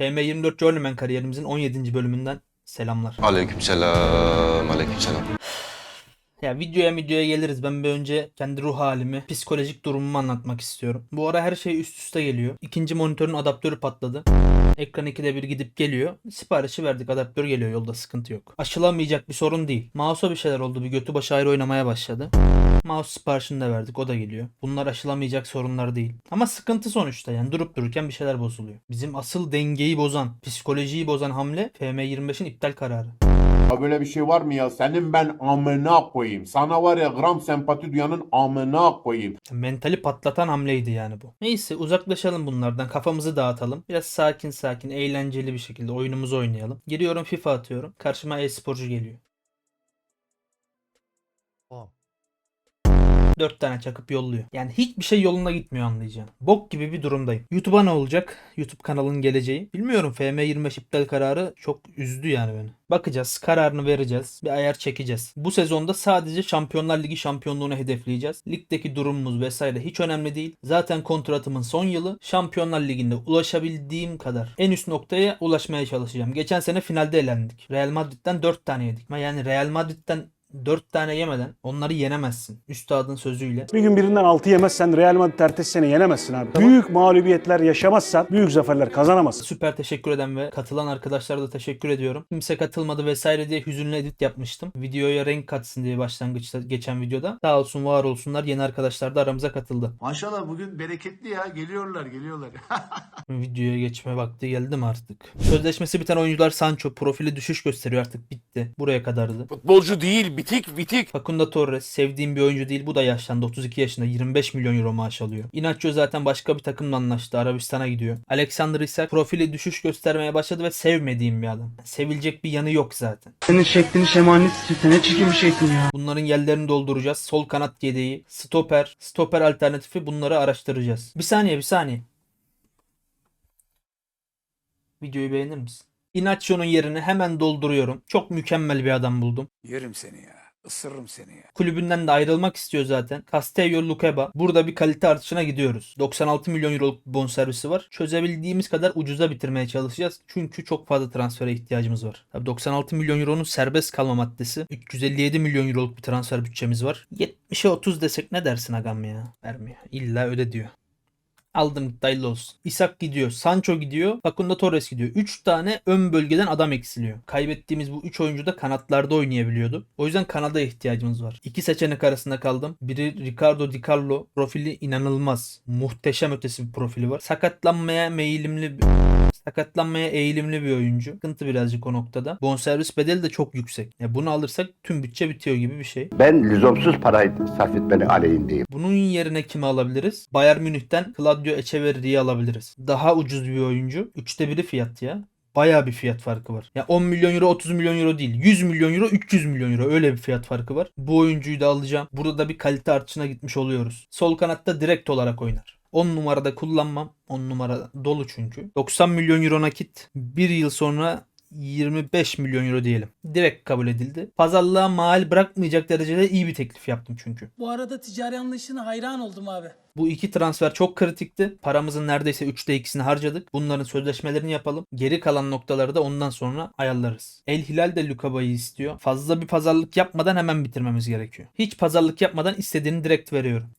FM24 Journeyman kariyerimizin 17. bölümünden selamlar. Aleykümselam, aleykümselam. Ya videoya videoya geliriz. Ben bir önce kendi ruh halimi, psikolojik durumumu anlatmak istiyorum. Bu ara her şey üst üste geliyor. İkinci monitörün adaptörü patladı. Ekran ikide bir gidip geliyor. Siparişi verdik adaptör geliyor yolda sıkıntı yok. Aşılamayacak bir sorun değil. Mouse'a bir şeyler oldu bir götü başı ayrı oynamaya başladı. Mouse siparişini de verdik o da geliyor. Bunlar aşılamayacak sorunlar değil. Ama sıkıntı sonuçta yani durup dururken bir şeyler bozuluyor. Bizim asıl dengeyi bozan, psikolojiyi bozan hamle FM25'in iptal kararı. Ya böyle bir şey var mı ya? Senin ben amına koyayım. Sana var ya gram sempati duyanın amına koyayım. Mentali patlatan hamleydi yani bu. Neyse uzaklaşalım bunlardan. Kafamızı dağıtalım. Biraz sakin sakin, eğlenceli bir şekilde oyunumuzu oynayalım. Giriyorum FIFA atıyorum. Karşıma e-sporcu geliyor. Dört tane çakıp yolluyor. Yani hiçbir şey yolunda gitmiyor anlayacağın. Bok gibi bir durumdayım. YouTube'a ne olacak? YouTube kanalının geleceği. Bilmiyorum FM25 iptal kararı çok üzdü yani beni. Bakacağız. Kararını vereceğiz. Bir ayar çekeceğiz. Bu sezonda sadece Şampiyonlar Ligi şampiyonluğunu hedefleyeceğiz. Ligdeki durumumuz vesaire hiç önemli değil. Zaten kontratımın son yılı. Şampiyonlar Ligi'nde ulaşabildiğim kadar en üst noktaya ulaşmaya çalışacağım. Geçen sene finalde elendik. Real Madrid'den 4 tane yedik. Yani Real Madrid'den 4 tane yemeden onları yenemezsin. Üstadın sözüyle. Bir gün birinden 6 yemezsen Real Madrid ertesi sene yenemezsin abi. Büyük mağlubiyetler yaşamazsan büyük zaferler kazanamazsın. Süper teşekkür eden ve katılan arkadaşlara da teşekkür ediyorum. Kimse katılmadı vesaire diye hüzünlü edit yapmıştım. Videoya renk katsın diye başlangıçta geçen videoda. Sağ olsun var olsunlar yeni arkadaşlar da aramıza katıldı. Maşallah bugün bereketli ya. Geliyorlar geliyorlar. Videoya geçme vakti geldi mi artık? Sözleşmesi biten oyuncular Sancho profili düşüş gösteriyor artık bitti. Buraya kadardı. Futbolcu değil bitik bitik. Facundo Torres sevdiğim bir oyuncu değil. Bu da yaşlandı. 32 yaşında 25 milyon euro maaş alıyor. Inacio zaten başka bir takımla anlaştı. Arabistan'a gidiyor. Alexander Isak profili düşüş göstermeye başladı ve sevmediğim bir adam. Sevilecek bir yanı yok zaten. Senin şeklini. Sen ne çirkin bir şeysin ya. Bunların yerlerini dolduracağız. Sol kanat yedeği, stoper, stoper alternatifi bunları araştıracağız. Bir saniye bir saniye. Videoyu beğenir misin? Inacio'nun yerini hemen dolduruyorum. Çok mükemmel bir adam buldum. Yerim seni ya. Isırırım seni ya. Kulübünden de ayrılmak istiyor zaten. Castello Lukeba. Burada bir kalite artışına gidiyoruz. 96 milyon euroluk bir bonservisi var. Çözebildiğimiz kadar ucuza bitirmeye çalışacağız. Çünkü çok fazla transfere ihtiyacımız var. Tabii 96 milyon euronun serbest kalma maddesi. 357 milyon euroluk bir transfer bütçemiz var. 70'e 30 desek ne dersin agam ya? Vermiyor. İlla öde diyor. Aldım dayılı olsun. Isak gidiyor. Sancho gidiyor. Facundo Torres gidiyor. 3 tane ön bölgeden adam eksiliyor. Kaybettiğimiz bu 3 oyuncu da kanatlarda oynayabiliyordu. O yüzden kanada ihtiyacımız var. İki seçenek arasında kaldım. Biri Ricardo Di Carlo. Profili inanılmaz. Muhteşem ötesi bir profili var. Sakatlanmaya meyillimli bir sakatlanmaya eğilimli bir oyuncu. Sıkıntı birazcık o noktada. Bonservis bedeli de çok yüksek. Ya bunu alırsak tüm bütçe bitiyor gibi bir şey. Ben lüzumsuz parayı sarf etmenin aleyhindeyim. Bunun yerine kimi alabiliriz? Bayern Münih'ten Claudio Echeverri'yi alabiliriz. Daha ucuz bir oyuncu. Üçte biri fiyat ya. Bayağı bir fiyat farkı var. Ya 10 milyon euro 30 milyon euro değil. 100 milyon euro 300 milyon euro öyle bir fiyat farkı var. Bu oyuncuyu da alacağım. Burada da bir kalite artışına gitmiş oluyoruz. Sol kanatta direkt olarak oynar. 10 numarada kullanmam. 10 numara dolu çünkü. 90 milyon euro nakit. Bir yıl sonra 25 milyon euro diyelim. Direkt kabul edildi. Pazarlığa mal bırakmayacak derecede iyi bir teklif yaptım çünkü. Bu arada ticari anlayışına hayran oldum abi. Bu iki transfer çok kritikti. Paramızın neredeyse 3'te 2'sini harcadık. Bunların sözleşmelerini yapalım. Geri kalan noktaları da ondan sonra ayarlarız. El Hilal de Lukaba'yı istiyor. Fazla bir pazarlık yapmadan hemen bitirmemiz gerekiyor. Hiç pazarlık yapmadan istediğini direkt veriyorum.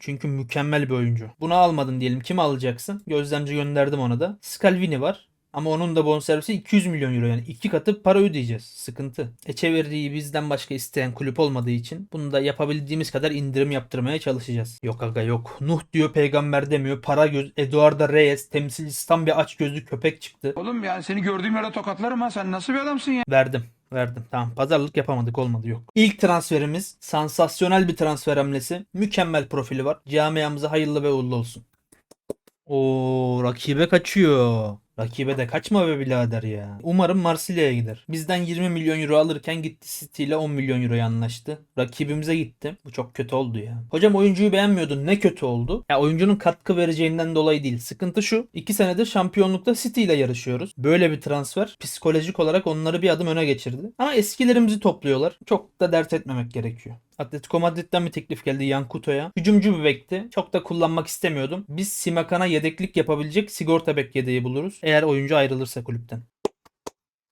Çünkü mükemmel bir oyuncu. Bunu almadın diyelim. Kimi alacaksın? Gözlemci gönderdim ona da. Scalvini var. Ama onun da bonservisi 200 milyon euro yani iki katı para ödeyeceğiz. Sıkıntı. Echeverri'yi bizden başka isteyen kulüp olmadığı için bunu da yapabildiğimiz kadar indirim yaptırmaya çalışacağız. Yok aga yok. Nuh diyor peygamber demiyor. Para göz Eduardo Reyes temsilcisi tam bir aç gözlü köpek çıktı. Oğlum yani seni gördüğüm yere tokatlarım ha. Sen nasıl bir adamsın ya? Verdim. Verdim. Tamam. Pazarlık yapamadık. Olmadı. Yok. İlk transferimiz sansasyonel bir transfer hamlesi. Mükemmel profili var. Camiamıza hayırlı ve uğurlu olsun. Oo rakibe kaçıyor. Rakibe de kaçma be birader ya. Umarım Marsilya'ya gider. Bizden 20 milyon euro alırken gitti City ile 10 milyon euroya anlaştı. Rakibimize gitti. Bu çok kötü oldu ya. Hocam oyuncuyu beğenmiyordun. Ne kötü oldu? Ya oyuncunun katkı vereceğinden dolayı değil. Sıkıntı şu. 2 senedir şampiyonlukta City ile yarışıyoruz. Böyle bir transfer psikolojik olarak onları bir adım öne geçirdi. Ama eskilerimizi topluyorlar. Çok da dert etmemek gerekiyor. Atletico Madrid'den bir teklif geldi Yankuto'ya. Hücumcu bir bekti. Çok da kullanmak istemiyordum. Biz Simakan'a yedeklik yapabilecek sigorta bek yedeği buluruz. Eğer oyuncu ayrılırsa kulüpten.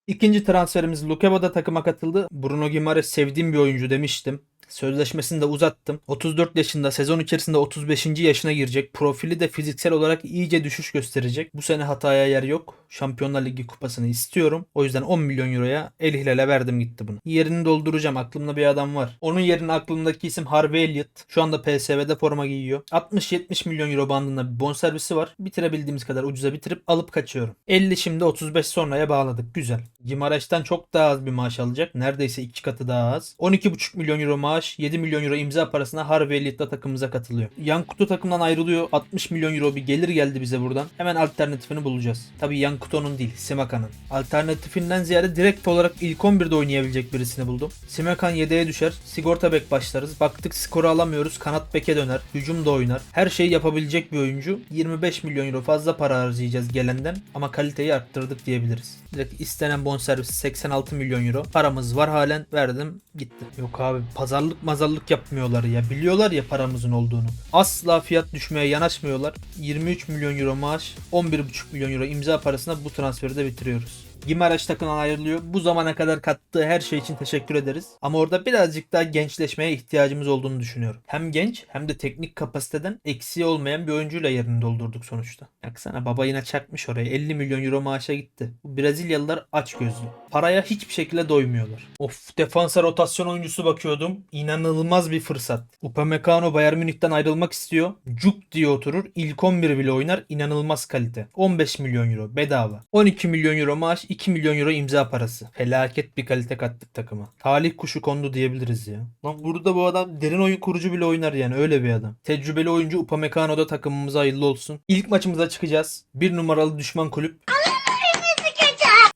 İkinci transferimiz Lukeba da takıma katıldı. Bruno Gimares sevdiğim bir oyuncu demiştim. Sözleşmesini de uzattım. 34 yaşında sezon içerisinde 35. yaşına girecek. Profili de fiziksel olarak iyice düşüş gösterecek. Bu sene hataya yer yok. Şampiyonlar Ligi kupasını istiyorum. O yüzden 10 milyon euroya El Hilal'e verdim gitti bunu. Yerini dolduracağım. Aklımda bir adam var. Onun yerine aklımdaki isim Harvey Elliott. Şu anda PSV'de forma giyiyor. 60-70 milyon euro bandında bir bonservisi var. Bitirebildiğimiz kadar ucuza bitirip alıp kaçıyorum. 50 şimdi 35 sonraya bağladık. Güzel. Gimareş'ten çok daha az bir maaş alacak. Neredeyse iki katı daha az. 12,5 milyon euro maaş, 7 milyon euro imza parasına Harvey Elliott'la takımımıza katılıyor. Yan Kutu takımdan ayrılıyor. 60 milyon euro bir gelir geldi bize buradan. Hemen alternatifini bulacağız. Tabii Yan Kutu'nun değil, Simaka'nın. Alternatifinden ziyade direkt olarak ilk 11'de oynayabilecek birisini buldum. Simakan yedeğe düşer. Sigorta bek başlarız. Baktık skoru alamıyoruz. Kanat beke döner. Hücum da oynar. Her şeyi yapabilecek bir oyuncu. 25 milyon euro fazla para harcayacağız gelenden. Ama kaliteyi arttırdık diyebiliriz. Direkt istenen bonservis 86 milyon euro. Paramız var halen. Verdim gitti. Yok abi pazarlık mazarlık yapmıyorlar ya. Biliyorlar ya paramızın olduğunu. Asla fiyat düşmeye yanaşmıyorlar. 23 milyon euro maaş, 11,5 milyon euro imza parasına bu transferi de bitiriyoruz. Gimareş takımdan ayrılıyor. Bu zamana kadar kattığı her şey için teşekkür ederiz. Ama orada birazcık daha gençleşmeye ihtiyacımız olduğunu düşünüyorum. Hem genç hem de teknik kapasiteden eksiği olmayan bir oyuncuyla yerini doldurduk sonuçta. Yaksana baba yine çakmış oraya. 50 milyon euro maaşa gitti. Bu Brezilyalılar aç gözlü. Paraya hiçbir şekilde doymuyorlar. Of defansa rotasyon oyuncusu bakıyordum. İnanılmaz bir fırsat. Upamecano Bayern Münih'ten ayrılmak istiyor. Cuk diye oturur. İlk 11 bile oynar. İnanılmaz kalite. 15 milyon euro bedava. 12 milyon euro maaş 2 milyon euro imza parası. Felaket bir kalite kattık takıma. Talih kuşu kondu diyebiliriz ya. Lan burada bu adam derin oyun kurucu bile oynar yani öyle bir adam. Tecrübeli oyuncu Upamecano da takımımıza hayırlı olsun. İlk maçımıza çıkacağız. Bir numaralı düşman kulüp.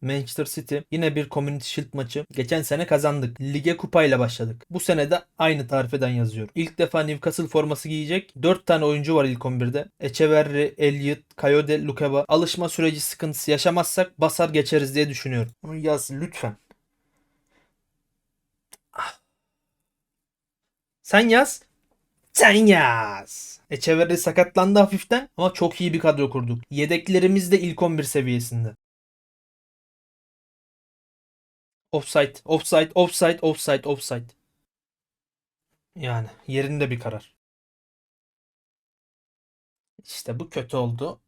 Manchester City yine bir Community Shield maçı. Geçen sene kazandık. Lige kupayla başladık. Bu sene de aynı tarifeden yazıyorum. İlk defa Newcastle forması giyecek. 4 tane oyuncu var ilk 11'de. Echeverri, Elliot, Kayode, Lukeba. Alışma süreci sıkıntısı yaşamazsak basar geçeriz diye düşünüyorum. Onu yaz lütfen. Ah. Sen yaz. Sen yaz. Echeverri sakatlandı hafiften ama çok iyi bir kadro kurduk. Yedeklerimiz de ilk 11 seviyesinde. Offside, offside, offside, offside, offside. Yani yerinde bir karar. İşte bu kötü oldu.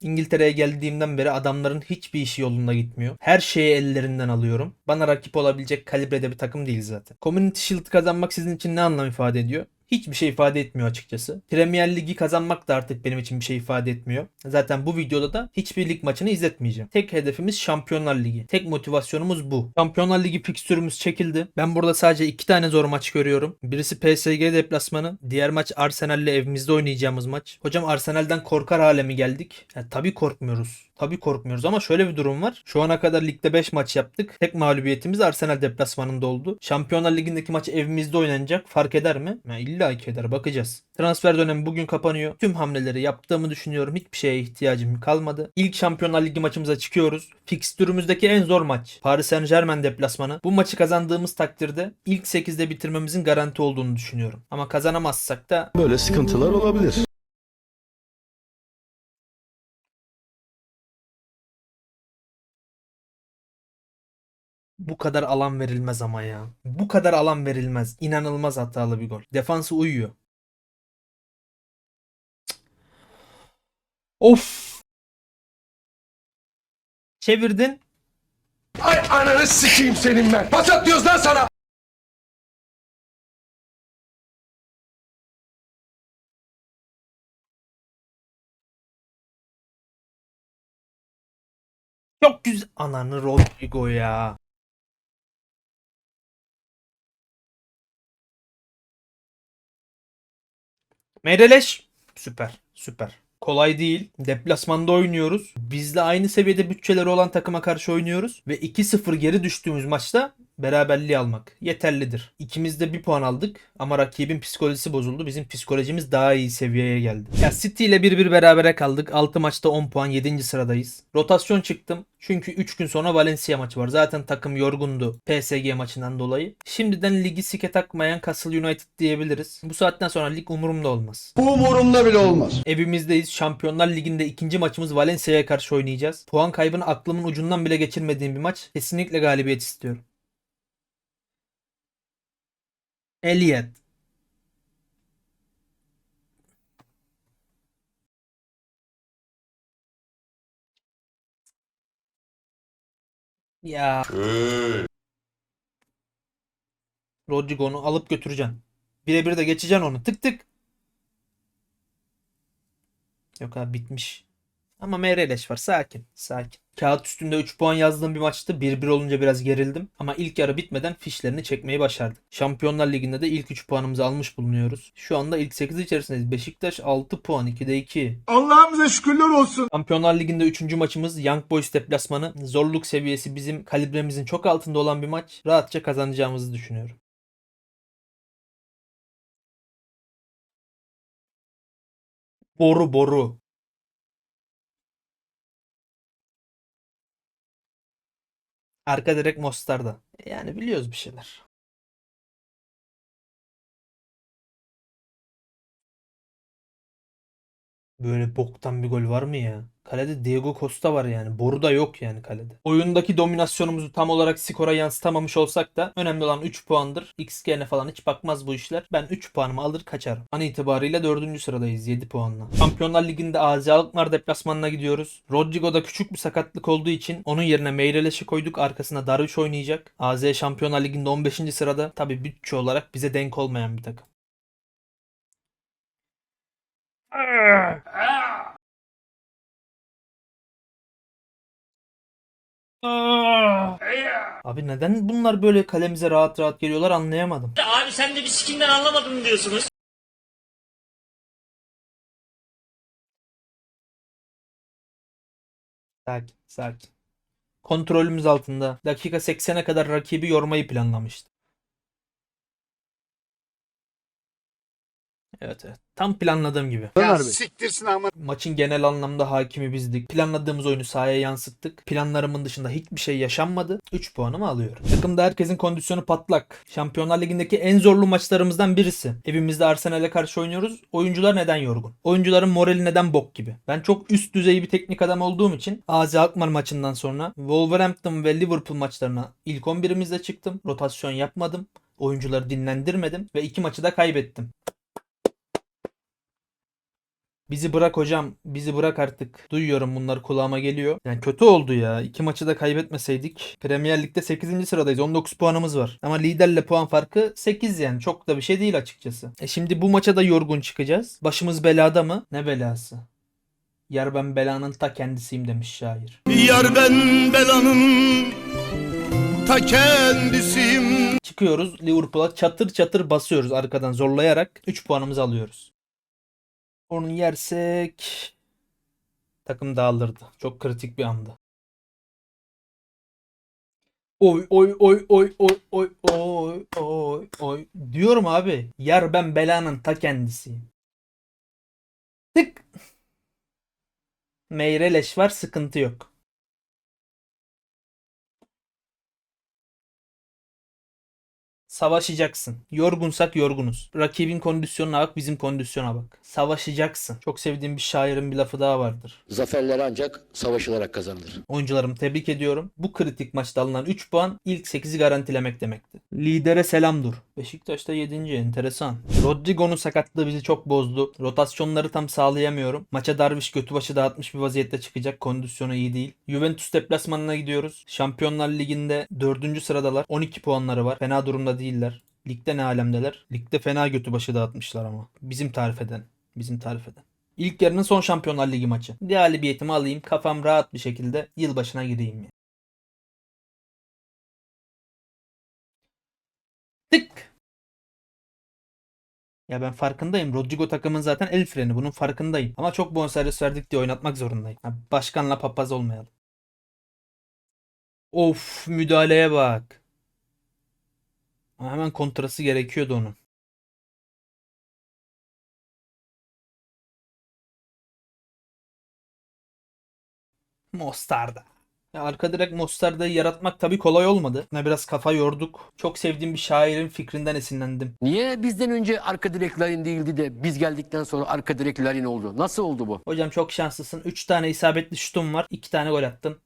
İngiltere'ye geldiğimden beri adamların hiçbir işi yolunda gitmiyor. Her şeyi ellerinden alıyorum. Bana rakip olabilecek kalibrede bir takım değil zaten. Community Shield kazanmak sizin için ne anlam ifade ediyor? Hiçbir şey ifade etmiyor açıkçası. Premier Ligi kazanmak da artık benim için bir şey ifade etmiyor. Zaten bu videoda da hiçbir lig maçını izletmeyeceğim. Tek hedefimiz Şampiyonlar Ligi. Tek motivasyonumuz bu. Şampiyonlar Ligi fikstürümüz çekildi. Ben burada sadece iki tane zor maç görüyorum. Birisi PSG deplasmanı. Diğer maç Arsenal'le evimizde oynayacağımız maç. Hocam Arsenal'den korkar hale mi geldik? Ya, tabii korkmuyoruz. Tabii korkmuyoruz ama şöyle bir durum var. Şu ana kadar ligde 5 maç yaptık. Tek mağlubiyetimiz Arsenal deplasmanında oldu. Şampiyonlar Ligi'ndeki maç evimizde oynanacak. Fark eder mi? Ya illa ki eder. Bakacağız. Transfer dönemi bugün kapanıyor. Tüm hamleleri yaptığımı düşünüyorum. Hiçbir şeye ihtiyacım kalmadı. İlk Şampiyonlar Ligi maçımıza çıkıyoruz. Fikstürümüzdeki en zor maç. Paris Saint Germain deplasmanı. Bu maçı kazandığımız takdirde ilk 8'de bitirmemizin garanti olduğunu düşünüyorum. Ama kazanamazsak da Böyle sıkıntılar olabilir. Bu kadar alan verilmez ama ya. Bu kadar alan verilmez. İnanılmaz hatalı bir gol. Defansı uyuyor. Of. Çevirdin. Ay ananı sikeyim senin ben. Pas atıyoruz lan sana. Çok güzel. Ananı Rodrigo ya. Meyreleş. Süper. Süper. Kolay değil. Deplasmanda oynuyoruz. Bizle aynı seviyede bütçeleri olan takıma karşı oynuyoruz. Ve 2-0 geri düştüğümüz maçta beraberliği almak yeterlidir. İkimiz de bir puan aldık ama rakibin psikolojisi bozuldu. Bizim psikolojimiz daha iyi seviyeye geldi. Ya City ile 1-1 berabere kaldık. 6 maçta 10 puan 7. sıradayız. Rotasyon çıktım. Çünkü 3 gün sonra Valencia maçı var. Zaten takım yorgundu PSG maçından dolayı. Şimdiden ligi sike takmayan Castle United diyebiliriz. Bu saatten sonra lig umurumda olmaz. Umurumda bile olmaz. Evimizdeyiz. Şampiyonlar Ligi'nde ikinci maçımız Valencia'ya karşı oynayacağız. Puan kaybını aklımın ucundan bile geçirmediğim bir maç. Kesinlikle galibiyet istiyorum. Elliot. Ya. Rodrigo'nu alıp götüreceksin. Birebir de geçeceksin onu. Tık tık. Yok abi bitmiş. Ama MRLeş var. Sakin. Sakin. Kağıt üstünde 3 puan yazdığım bir maçtı. 1-1 olunca biraz gerildim. Ama ilk yarı bitmeden fişlerini çekmeyi başardık. Şampiyonlar Ligi'nde de ilk 3 puanımızı almış bulunuyoruz. Şu anda ilk 8 içerisindeyiz. Beşiktaş 6 puan. 2'de 2. Allah'ımıza şükürler olsun. Şampiyonlar Ligi'nde 3. maçımız Young Boys deplasmanı. Zorluk seviyesi bizim kalibremizin çok altında olan bir maç. Rahatça kazanacağımızı düşünüyorum. Boru boru. Arka direkt Mostar'da. Yani biliyoruz bir şeyler. Böyle boktan bir gol var mı ya? Kalede Diego Costa var yani. Boru da yok yani kalede. Oyundaki dominasyonumuzu tam olarak skora yansıtamamış olsak da önemli olan 3 puandır. XG'ne falan hiç bakmaz bu işler. Ben 3 puanımı alır kaçarım. An itibariyle 4. sıradayız 7 puanla. Şampiyonlar Ligi'nde AZ Alkmaar deplasmanına gidiyoruz. Rodrigo'da küçük bir sakatlık olduğu için onun yerine Meireles'i koyduk. Arkasına Darviş oynayacak. AZ Şampiyonlar Ligi'nde 15. sırada. Tabi bütçe olarak bize denk olmayan bir takım. Abi neden bunlar böyle kalemize rahat rahat geliyorlar anlayamadım. Abi sen de bir sikinden anlamadın mı diyorsunuz? Sakin, sakin. Kontrolümüz altında. Dakika 80'e kadar rakibi yormayı planlamıştı. Evet evet. Tam planladığım gibi. Ya siktirsin ama. Maçın genel anlamda hakimi bizdik. Planladığımız oyunu sahaya yansıttık. Planlarımın dışında hiçbir şey yaşanmadı. 3 puanımı alıyorum. Takımda herkesin kondisyonu patlak. Şampiyonlar Ligi'ndeki en zorlu maçlarımızdan birisi. Evimizde Arsenal'e karşı oynuyoruz. Oyuncular neden yorgun? Oyuncuların morali neden bok gibi? Ben çok üst düzey bir teknik adam olduğum için AZ Alkmaar maçından sonra Wolverhampton ve Liverpool maçlarına ilk 11'imizle çıktım. Rotasyon yapmadım. Oyuncuları dinlendirmedim ve iki maçı da kaybettim. Bizi bırak hocam. Bizi bırak artık. Duyuyorum bunlar kulağıma geliyor. Yani kötü oldu ya. İki maçı da kaybetmeseydik. Premier Lig'de 8. sıradayız. 19 puanımız var. Ama liderle puan farkı 8 yani. Çok da bir şey değil açıkçası. E şimdi bu maça da yorgun çıkacağız. Başımız belada mı? Ne belası? Yar ben belanın ta kendisiyim demiş şair. Yar ben belanın ta kendisiyim. Çıkıyoruz Liverpool'a çatır çatır basıyoruz arkadan zorlayarak 3 puanımızı alıyoruz. Onu yersek takım dağılırdı. Çok kritik bir anda. Oy oy oy oy oy oy oy oy oy diyorum abi. Yar ben belanın ta kendisiyim. Tık. Meyreleş var sıkıntı yok. Savaşacaksın. Yorgunsak yorgunuz. Rakibin kondisyonuna bak, bizim kondisyona bak. Savaşacaksın. Çok sevdiğim bir şairin bir lafı daha vardır. Zaferler ancak savaşılarak kazanılır. Oyuncularımı tebrik ediyorum. Bu kritik maçta alınan 3 puan ilk 8'i garantilemek demekti. Lidere selam dur. Beşiktaş'ta 7. enteresan. Rodrigo'nun sakatlığı bizi çok bozdu. Rotasyonları tam sağlayamıyorum. Maça Darviş götü başı dağıtmış bir vaziyette çıkacak. Kondisyonu iyi değil. Juventus deplasmanına gidiyoruz. Şampiyonlar Ligi'nde 4. sıradalar. 12 puanları var. Fena durumda değiller. Ligde ne alemdeler? Ligde fena götü başı dağıtmışlar ama. Bizim tarif eden. Bizim tarif eden. İlk yarının son Şampiyonlar Ligi maçı. Galibiyetimi alayım. Kafam rahat bir şekilde yılbaşına gireyim ya. Tık. Ya ben farkındayım. Rodrigo takımın zaten el freni. Bunun farkındayım. Ama çok bonservis verdik diye oynatmak zorundayım. Ha, başkanla papaz olmayalım. Of müdahaleye bak. Hemen kontrası gerekiyordu onun. Mostarda. Ya arka direkt Mostarda'yı yaratmak tabii kolay olmadı. Ne biraz kafa yorduk. Çok sevdiğim bir şairin fikrinden esinlendim. Niye bizden önce arka direk Larin değildi de biz geldikten sonra arka direk Larin oldu? Nasıl oldu bu? Hocam çok şanslısın. 3 tane isabetli şutum var. 2 tane gol attın.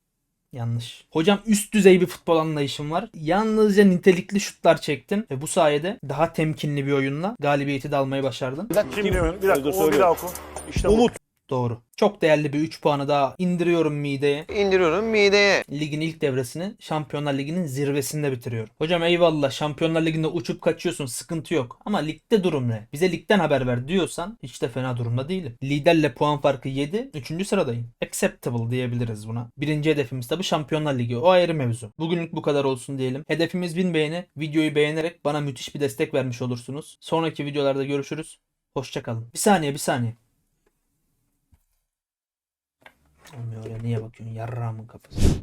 Yanlış. Hocam üst düzey bir futbol anlayışım var. Yalnızca nitelikli şutlar çektin ve bu sayede daha temkinli bir oyunla galibiyeti de almayı başardın. Bir dakika, bir daha oku. İşte Umut. Doğru. Çok değerli bir 3 puanı daha indiriyorum mideye. İndiriyorum mideye. Ligin ilk devresini Şampiyonlar Ligi'nin zirvesinde bitiriyorum. Hocam eyvallah Şampiyonlar Ligi'nde uçup kaçıyorsun sıkıntı yok. Ama ligde durum ne? Bize ligden haber ver diyorsan hiç de fena durumda değilim. Liderle puan farkı 7. 3. sıradayım. Acceptable diyebiliriz buna. Birinci hedefimiz tabi Şampiyonlar Ligi. O ayrı mevzu. Bugünlük bu kadar olsun diyelim. Hedefimiz 1000 beğeni. Videoyu beğenerek bana müthiş bir destek vermiş olursunuz. Sonraki videolarda görüşürüz. Hoşçakalın. Bir saniye bir saniye. Olmuyor ya niye bakıyorsun yarrağımın kafası.